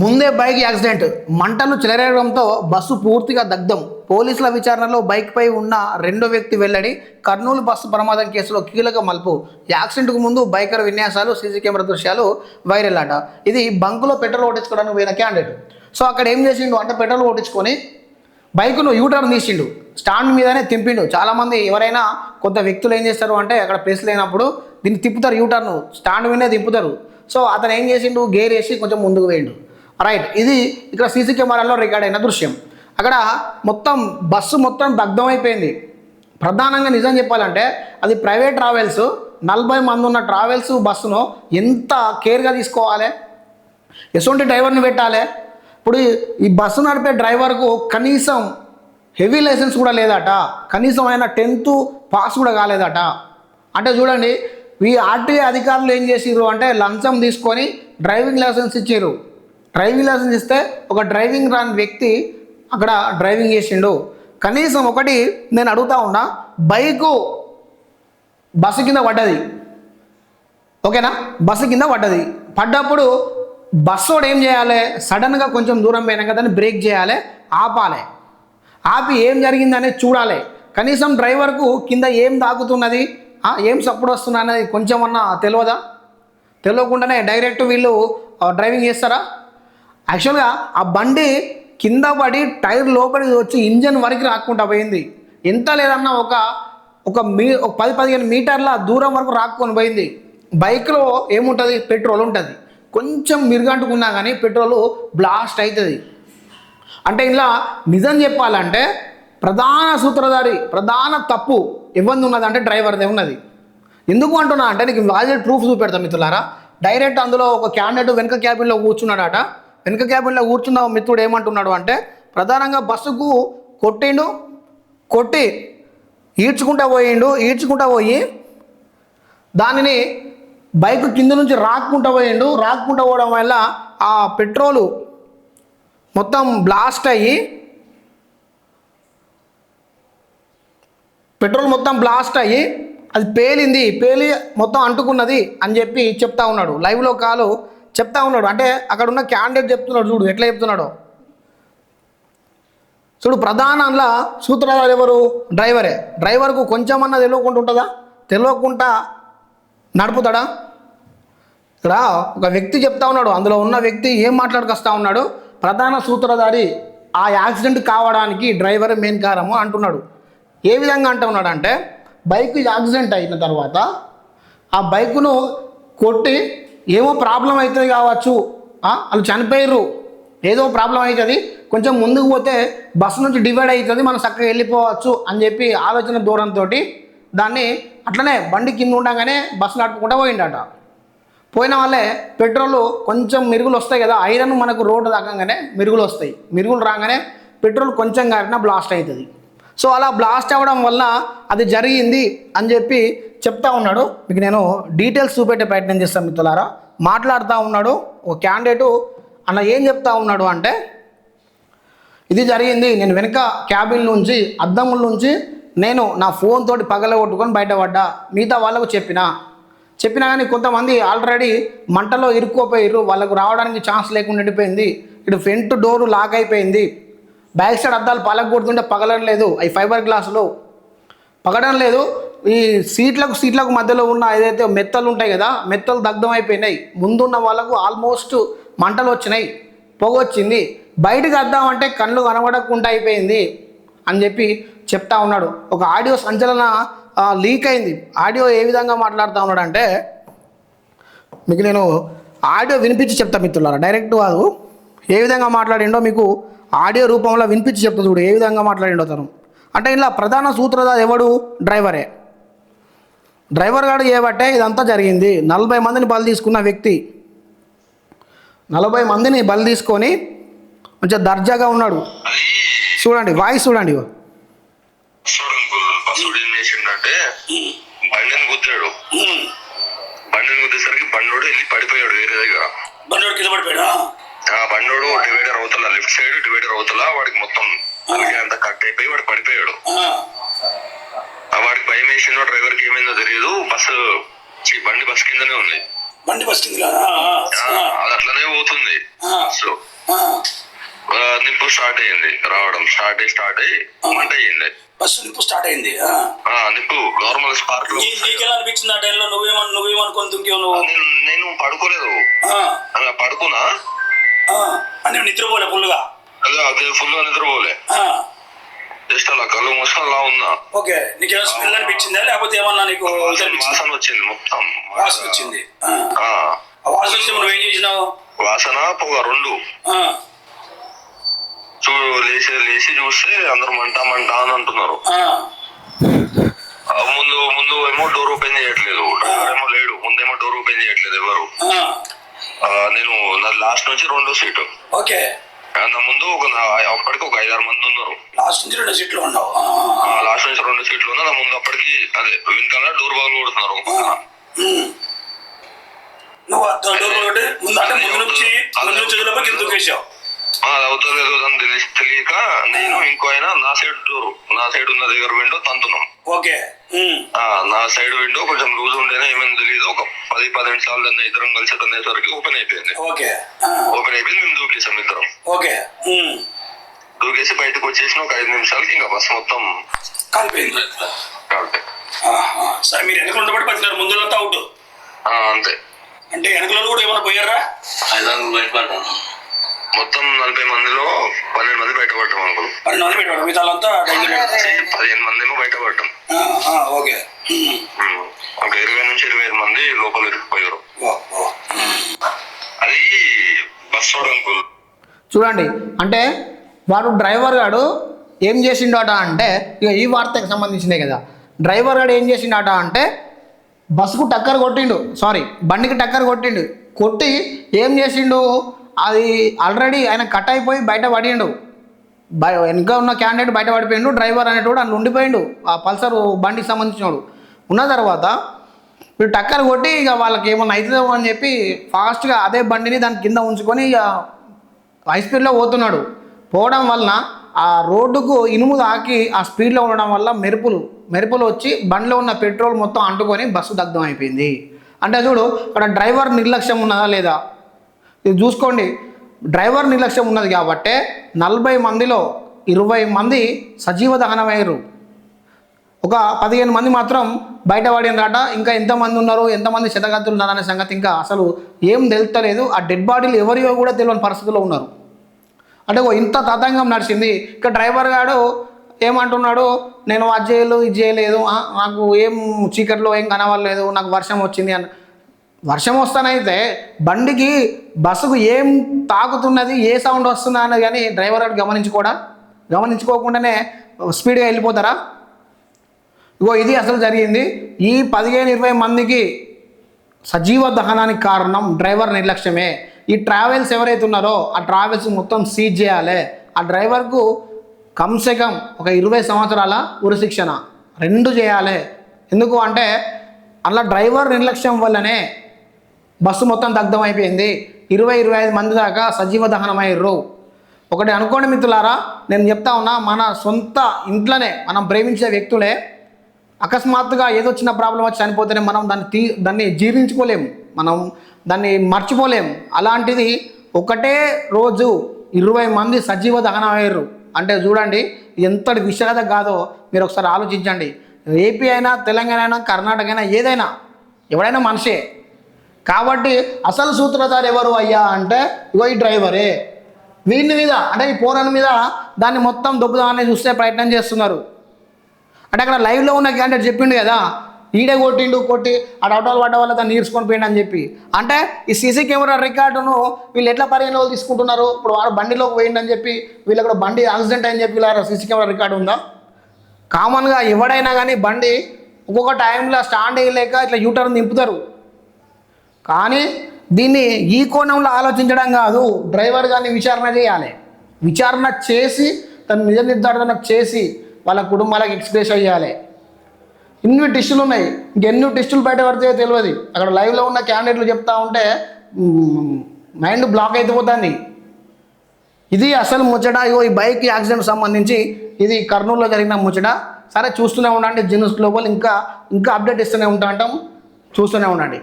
ముందే bike accident. మంటలు చెలరేయడంతో bus పూర్తిగా దగ్ధం. పోలీసుల విచారణలో బైక్పై ఉన్న రెండో వ్యక్తి వెల్లడి కర్నూలు బస్సు ప్రమాదం కేసులో కీలక మలుపు. యాక్సిడెంట్కు ముందు బైకర్ విన్యాసాలు సీసీ కెమెరా దృశ్యాలు వైరల్ అట. ఇది బంకులో పెట్రోల్ కొట్టించుకోవడానికి పోయిన క్యాండిడేట్. సో అక్కడ ఏం చేసిండు? అంటే పెట్రోల్ కొట్టించుకొని బైకును యూటర్న్ తీసిండు. స్టాండ్ మీదనే తింపిండు. చాలామంది ఎవరైనా కొంత వ్యక్తులు ఏం చేస్తారు అంటే అక్కడ ప్లేస్ లేనప్పుడు దీన్ని తిప్పుతారు యూటర్న్. స్టాండ్ మీదనే తిప్పుతారు సో అతను ఏం చేసిండు? గేర్ వేసి కొంచెం ముందుకు వేయండు రైట్. ఇది ఇక్కడ సీసీ కెమెరాలో రికార్డ్ అయిన దృశ్యం. అక్కడ మొత్తం బస్సు మొత్తం దగ్ధమైపోయింది. ప్రధానంగా నిజం చెప్పాలంటే అది ప్రైవేట్ ట్రావెల్స్. నలభై మంది ఉన్న ట్రావెల్స్ బస్సును ఎంత కేర్గా తీసుకోవాలి? ఎటువంటి డ్రైవర్ని పెట్టాలి? ఇప్పుడు ఈ- ఈ బస్సు నడిపే డ్రైవర్కు కనీసం హెవీ లైసెన్స్ కూడా లేదట. కనీసం ఆయన టెన్త్ పాస్ కూడా కాలేదట. అంటే చూడండి ఈ ఆర్టీఏ అధికారులు ఏం చేసిర్రు అంటే లంచం తీసుకొని డ్రైవింగ్ లైసెన్స్ ఇచ్చారు డ్రైవింగ్ లైసెన్స్ ఇస్తే ఒక డ్రైవింగ్ రాని వ్యక్తి అక్కడ డ్రైవింగ్ చేసిండు. కనీసం ఒకటి నేను అడుగుతా ఉన్నా బైకు బస్సు కింద పడ్డది. ఓకేనా? బస్సు కింద పడ్డది. పడ్డప్పుడు బస్సోడు ఏం చేయాలి? సడన్గా కొంచెం దూరం పోయినాక దాన్ని బ్రేక్ చేయాలి ఆపాలి. ఆపి ఏం జరిగిందనే చూడాలి. కనీసం డ్రైవర్కు కింద ఏం తాకుతున్నది ఏం సప్పుడు వస్తున్నా అనేది కొంచెం అన్నా తెలియదా? తెలియకుండానే డైరెక్ట్ వీళ్ళు డ్రైవింగ్ చేస్తారా? యాక్చువల్గా ఆ బండి కింద పడి టైర్ లోపలికి వచ్చి ఇంజన్ వరకు రాకుండా పోయింది. ఎంత లేదన్నా ఒక ఒక మీ ఒక పది పదిహేను మీటర్ల దూరం వరకు రాక్కొని పోయింది. బైక్లో ఏముంటుంది? పెట్రోల్ ఉంటుంది. కొంచెం మిరుగంటుకున్నా కానీ పెట్రోల్ బ్లాస్ట్ అవుతుంది అంటే ఇలా నిజం చెప్పాలంటే ప్రధాన సూత్రధారి ప్రధాన తప్పు ఇబ్బంది ఉన్నది అంటే డ్రైవర్దే ఉన్నది. ఎందుకు అంటున్నా అంటే నీకు వాజెడ్ ప్రూఫ్ చూపెడతాం మిత్రులారా. డైరెక్ట్ అందులో ఒక క్యాండిడేట్ వెనక క్యాబిన్లో కూర్చున్నాడట. వెనుక క్యాబిన్లో కూర్చున్న మిత్రుడు ఏమంటున్నాడు అంటే ప్రధానంగా బస్సుకు కొట్టిండు కొట్టి ఈడ్చుకుంటా పోయిండు ఈడ్చుకుంటా పోయి దానిని బైక్ కింద నుంచి రాక్కుంటా పోయిండు. రాక్కుంటా పోవడం వల్ల ఆ పెట్రోలు మొత్తం బ్లాస్ట్ అయ్యి పెట్రోల్ మొత్తం బ్లాస్ట్ అయ్యి అది పేలింది పేలి మొత్తం అంటుకున్నది అని చెప్పి చెప్తా ఉన్నాడు. లైవ్లో కాలు చెప్తా ఉన్నాడు. అంటే అక్కడ ఉన్న క్యాండిడేట్ చెప్తున్నాడు చూడు ఎట్లా చెప్తున్నాడో. చూడు ప్రధానంలో సూత్రధారు ఎవరు? డ్రైవరే. డ్రైవర్కు కొంచెమన్నా తెలియకుండా ఉంటుందా? తెలియకుండా నడుపుతాడా? ఇక్కడ ఒక వ్యక్తి చెప్తా ఉన్నాడు. అందులో ఉన్న వ్యక్తి ఏం మాట్లాడుకొస్తా ఉన్నాడు? ప్రధాన సూత్రధారి ఆ యాక్సిడెంట్ కావడానికి డ్రైవర్ మెయిన్ కారము అంటున్నాడు. ఏ విధంగా అంటున్నాడు అంటే బైక్ యాక్సిడెంట్ అయిన తర్వాత ఆ బైకును కొట్టి ఏమో ప్రాబ్లం అవుతుంది కావచ్చు. వాళ్ళు చనిపోయారు ఏదో ప్రాబ్లం అవుతుంది కొంచెం ముందుకు పోతే బస్సు నుంచి డివైడ్ అవుతుంది మనం చక్కగా వెళ్ళిపోవచ్చు అని చెప్పి ఆలోచన దూరంతో దాన్ని అట్లనే బండి కింద ఉండగానే బస్సు నడుపుకుంటూ పోయిండట. పోయిన వాళ్ళే పెట్రోల్ కొంచెం మెరుగులు వస్తాయి కదా ఐరన్ మనకు రోడ్డు దాకంగానే మెరుగులు వస్తాయి. మెరుగులు రాగానే పెట్రోల్ కొంచెం కారినా బ్లాస్ట్ అవుతుంది సో అలా బ్లాస్ట్ అవ్వడం వల్ల అది జరిగింది అని చెప్పి చెప్తా ఉన్నాడు. మీకు నేను డీటెయిల్స్ చూపెట్టే ప్రయత్నం చేస్తాను మిత్రులారా. మాట్లాడుతూ ఉన్నాడు ఒక క్యాండిడేటు అన్న ఏం చెప్తా ఉన్నాడు అంటే ఇది జరిగింది నేను వెనుక క్యాబిన్ నుంచి అద్దముల నుంచి నేను నా ఫోన్ తోటి పగలగొట్టుకొని బయటపడ్డా. మిగతా వాళ్ళకు చెప్పిన. చెప్పినా కానీ కొంతమంది ఆల్రెడీ మంటలో ఇరుక్కుపోయారు వాళ్ళకు రావడానికి ఛాన్స్ లేకుండా ఉండిపోయింది ఇటు ఫ్రంట్ డోరు లాక్ అయిపోయింది. బ్యాక్ సైడ్ అద్దాలు పగలగొడుతుంటే పగలడం లేదు. అవి ఫైబర్ గ్లాసులు పగడం లేదు. ఈ సీట్లకు సీట్లకు మధ్యలో ఉన్న ఏదైతే మెత్తలు ఉంటాయి కదా మెత్తలు దగ్ధం అయిపోయినాయి. ముందున్న వాళ్ళకు ఆల్మోస్ట్ మంటలు వచ్చినాయి. పొగ వచ్చింది. బయటకు వద్దామంటే కళ్ళు కనబడకుండా అయిపోయింది అని చెప్పి చెప్తా ఉన్నాడు. ఒక ఆడియో సంచలన లీక్ అయింది. ఆడియో ఏ విధంగా మాట్లాడుతూ ఉన్నాడు అంటే మీకు నేను ఆడియో వినిపించి చెప్తా మిత్రులారా. డైరెక్ట్ కాదు. ఏ విధంగా మాట్లాడిండో మీకు ఆడియో రూపంలో వినిపించి చెప్తా చూడు ఏ విధంగా మాట్లాడిండో తను. అంటే ఇలా ప్రధాన సూత్రధారి ఎవడు? డ్రైవరే. డ్రైవర్ గారు చేయబట్టే ఇదంతా జరిగింది. నలభై మందిని బలి తీసుకున్న వ్యక్తి. నలభై మందిని బలి తీసుకొని కొంచెం దర్జాగా ఉన్నాడు. చూడండి వాయిస్ చూడండి బండిని గుద్దాడు. బండిని గుద్దేసరికి బండోడు వెళ్ళి పడిపోయాడు వేరే దగ్గర. బండి కింద పడిపోయాడా? ఆ బండోడు డివైడర్ అవతల లెఫ్ట్ సైడ్ డివైడర్ అవతల వాడికి మొత్తం అంతా కట్ అయిపోయి వాడు పడిపోయాడు. వాడికి భయం వేసిందో డ్రైవర్కి ఏమైందో తెలియదు బస్సు బండి బస్ కిందనే ఉంది. బండి బస్ కింద అది అట్లనే పోతుంది. సో నిప్పు స్టార్ట్ అయ్యింది రావడం. స్టార్ట్ అయ్యి స్టార్ట్ అయ్యి మంట అయ్యింది. బస్సు నిప్పు స్టార్ట్ అయింది నిప్పు నార్మల్ స్పార్క్ నీకెలా అనిపించింది ఆ టైంలో? నువ్వేమని నువ్వేమనుకొని దుంకేవు నువ్వు? నేను పడుకోలేదు. పడుకున్నా. అంటే నిద్రపోలే ఫుల్గా అదే అదే ఫుల్గా నిద్రపోలే జస్ట్ అలా కళ్ళు మూసుకొని అలా ఉన్నా. ఓకే నీకేమైనా స్మెల్ అనిపించిందా? లేకపోతే ఏమన్నా నీకు వాసన వచ్చింది మొత్తం వాసన వచ్చింది వాసన వచ్చి నువ్వు ఏం చేసినావు? వాసన పొగ రెండు. ఆ, చూ లేచి లేచి చూస్తే అందరూ మంట మంట అని అంటున్నారు. ముందు ముందు ఏమో డోర్ ఓపెన్ చేయట్లేదు. డ్రైవర్ ఏమో లేడు. ముందేమో డోర్ ఓపెన్ చేయట్లేదు ఎవరు. నేను నా లాస్ట్ నుంచి రెండో సీటు. ఓకే. నా ముందు ఒక అప్పటికి ఒక ఐదారు మంది ఉన్నారు. లాస్ట్ నుంచి రెండు సీట్లు ఉన్నావు. లాస్ట్ నుంచి రెండు సీట్లు ఉన్నా నా ముందు అప్పటికి అదే వెనకాల డోర్ బాల్ కొడుతున్నారు. నువ్వు డోర్ కొట్టి ముందు అంటే ముందు నుంచి ముందు నుంచి వదిలేపై కింద దూకేసావు ఆ, అది అవుతుంది లేదో అని తెలిసి తెలియక నేను ఇంకో ఆయన నా సైడ్ డోర్ నా సైడ్ ఉన్న దగ్గర విండో తంతున్నాం. ఓకే. నా సైడ్ విండో కొంచెం లూజ్ ఉండేనా ఏమైనా తెలియదు ఒక పది పదిహేను సార్లు అన్న ఇద్దరం కలిసి అనేసరికి ఓపెన్ అయిపోయింది. ఓకే. ఓపెన్ అయిపోయింది మేము దూకేసాం ఇద్దరం. ఓకే. దూకేసి బయటకు వచ్చేసిన ఒక ఐదు నిమిషాలకి ఇంకా బస్ మొత్తం కాలిపోయింది. సరే మీరు వెనకలు ఉండబట్టి పట్టినారు ముందులంతా అవుట్ ఆ, అంతే. అంటే వెనకలో కూడా ఏమైనా పోయారా? మొత్తం నలభై మందిలో పన్నెండు మంది బయటపడ్డాం అనుకో పన్నెండు మంది పెట్టాడు మిగతా వాళ్ళంతా డైలీ పదిహేను మంది. ఏమో బయటపడ్డాం. ఓకే. ఒక ఇరవై నుంచి ఇరవై ఐదు మంది లోపల ఇరుక్కుపోయారు. అది బస్ అంకుల్. చూడండి అంటే వాడు డ్రైవర్ గాడు ఏం చేసిండట అంటే ఇక ఈ వార్తకి సంబంధించిందే కదా. డ్రైవర్ గాడు ఏం చేసిండట అంటే బస్సుకు టక్కర్ కొట్టిండు. సారీ బండికి టక్కర్ కొట్టిండు. కొట్టి ఏం చేసిండు? అది ఆల్రెడీ ఆయన కట్ అయిపోయి బయట పడిండు. బయ వెనుక ఉన్న క్యాండిడేట్ బయట పడిపోయిండు డ్రైవర్ అనేటోడు అందులో ఉండిపోయిండు. ఆ పల్సర్ బండికి సంబంధించినోడు. ఉన్న తర్వాత వీడు టక్కర్ కొట్టి ఇక వాళ్ళకి ఏమన్నా అవుతుందేమో అని చెప్పి ఫాస్ట్గా అదే బండిని దాని కింద ఉంచుకొని ఇక హై స్పీడ్లో పోతున్నాడు. పోవడం వలన ఆ రోడ్డుకు ఇనుము తాకి ఆ స్పీడ్లో ఉండడం వల్ల మెరుపులు మెరుపులు వచ్చి బండిలో ఉన్న పెట్రోల్ మొత్తం అంటుకొని బస్సు దగ్ధం అయిపోయింది. అంటే చూడు అక్కడ డ్రైవర్ నిర్లక్ష్యం ఉన్నదా లేదా? ఇది చూసుకోండి. డ్రైవర్ నిర్లక్ష్యం ఉన్నది కాబట్టే నలభై మందిలో ఇరవై మంది సజీవ దహనమయ్యారు ఒక పదిహేను మంది మాత్రం బయటపడినరాట ఇంకా ఎంతమంది ఉన్నారు? ఎంతమంది శతగతులు ఉన్నారనే సంగతి ఇంకా అసలు ఏం తెలుస్తలేదు. ఆ డెడ్ బాడీలు ఎవరియో కూడా తెలియని పరిస్థితిలో ఉన్నారు. అంటే ఓ ఇంత తతంగం నడిచింది. ఇక డ్రైవర్ గాడు ఏమంటున్నాడు? నేను అది చేయలేదు ఇది చేయలేదు నాకు ఏం చీకట్లో ఏం కనవలేదు నాకు వర్షం వచ్చింది అని వర్షం వస్తానైతే బండికి బస్సుకు ఏం తాకుతున్నది ఏ సౌండ్ వస్తుందా అన్నది కానీ డ్రైవర్ గారు గమనించుకోడా? గమనించుకోకుండానే స్పీడ్గా వెళ్ళిపోతారా? ఇగో ఇది అసలు జరిగింది. ఈ పదిహేను ఇరవై మందికి సజీవ దహనానికి కారణం డ్రైవర్ నిర్లక్ష్యమే. ఈ ట్రావెల్స్ ఎవరైతే ఉన్నారో ఆ ట్రావెల్స్ మొత్తం సీజ్ చేయాలి. ఆ డ్రైవర్కు కమ్సే కమ్ ఒక ఇరవై సంవత్సరాల ఉరిశిక్షణ. రెండు చేయాలి. ఎందుకు అంటే అలా డ్రైవర్ నిర్లక్ష్యం వల్లనే బస్సు మొత్తం దగ్ధం అయిపోయింది. ఇరవై ఇరవై ఐదు మంది దాకా సజీవ దహనం అయ్యారు ఒకటి అనుకోండి మిత్రులారా నేను చెప్తా ఉన్నా మన సొంత ఇంట్లోనే మనం ప్రేమించే వ్యక్తులే అకస్మాత్తుగా ఏదో చిన్న ప్రాబ్లం వచ్చి చనిపోతేనే మనం దాన్ని తీ దాన్ని జీర్ణించుకోలేము. మనం దాన్ని మర్చిపోలేము. అలాంటిది ఒకటే రోజు ఇరవై మంది సజీవ దహనం అయ్యారు అంటే చూడండి ఎంతటి విషాద కాదో మీరు ఒకసారి ఆలోచించండి. ఏపీ అయినా తెలంగాణ అయినా కర్ణాటక అయినా ఏదైనా ఎవడైనా మనిషే కాబట్టి అసలు సూత్రధారి ఎవరు అయ్యా అంటే ఇగో ఈ డ్రైవరే. వీని మీద అంటే ఈ పోరని మీద దాన్ని మొత్తం దొబ్బుదామని చూస్తే ప్రయత్నం చేస్తున్నారు. అంటే అక్కడ లైవ్లో ఉన్న క్యాండిడేట్ చెప్పిండు కదా ఈడే కొట్టిండు కొట్టి ఆ డౌటాలు పడ్డ వల్ల దాన్ని నీర్చుకొని పోయిండు అని చెప్పి. అంటే ఈ సీసీ కెమెరా రికార్డును వీళ్ళు ఎట్లా పరిగణలో తీసుకుంటున్నారు? ఇప్పుడు వాడు బండిలోకి పోయిండు అని చెప్పి వీళ్ళు అక్కడ బండి యాక్సిడెంట్ అని చెప్పి ఇలా సీసీ కెమెరా రికార్డు ఉందా? కామన్గా ఎవడైనా కానీ బండి ఒక్కొక్క టైంలో స్టాండ్ అయ్యలేక ఇట్లా యూటర్న్ దింపుతారు కానీ దీన్ని ఈ కోణంలో ఆలోచించడం కాదు డ్రైవర్ గారిని విచారణ చేయాలి. విచారణ చేసి తన నిజ నిర్ధారణ చేసి వాళ్ళ కుటుంబాలకు ఎక్స్ప్రెస్ అయ్యాలి ఇన్ని టెస్టులు ఉన్నాయి. ఇంకెన్ని టెస్టులు బయట పడితే తెలియదు. అక్కడ లైవ్లో ఉన్న క్యాండిడేట్లు చెప్తా ఉంటే మైండ్ బ్లాక్ అయిపోతుంది. ఇది అసలు ముచ్చట. ఇగో ఈ బైక్ యాక్సిడెంట్ సంబంధించి ఇది కర్నూలులో జరిగిన ముచ్చట. సరే చూస్తూనే ఉండండి. జిన్యూస్ గ్లోబల్ ఇంకా ఇంకా అప్డేట్ ఇస్తూనే ఉంటా అంటాం. చూస్తూనే ఉండండి.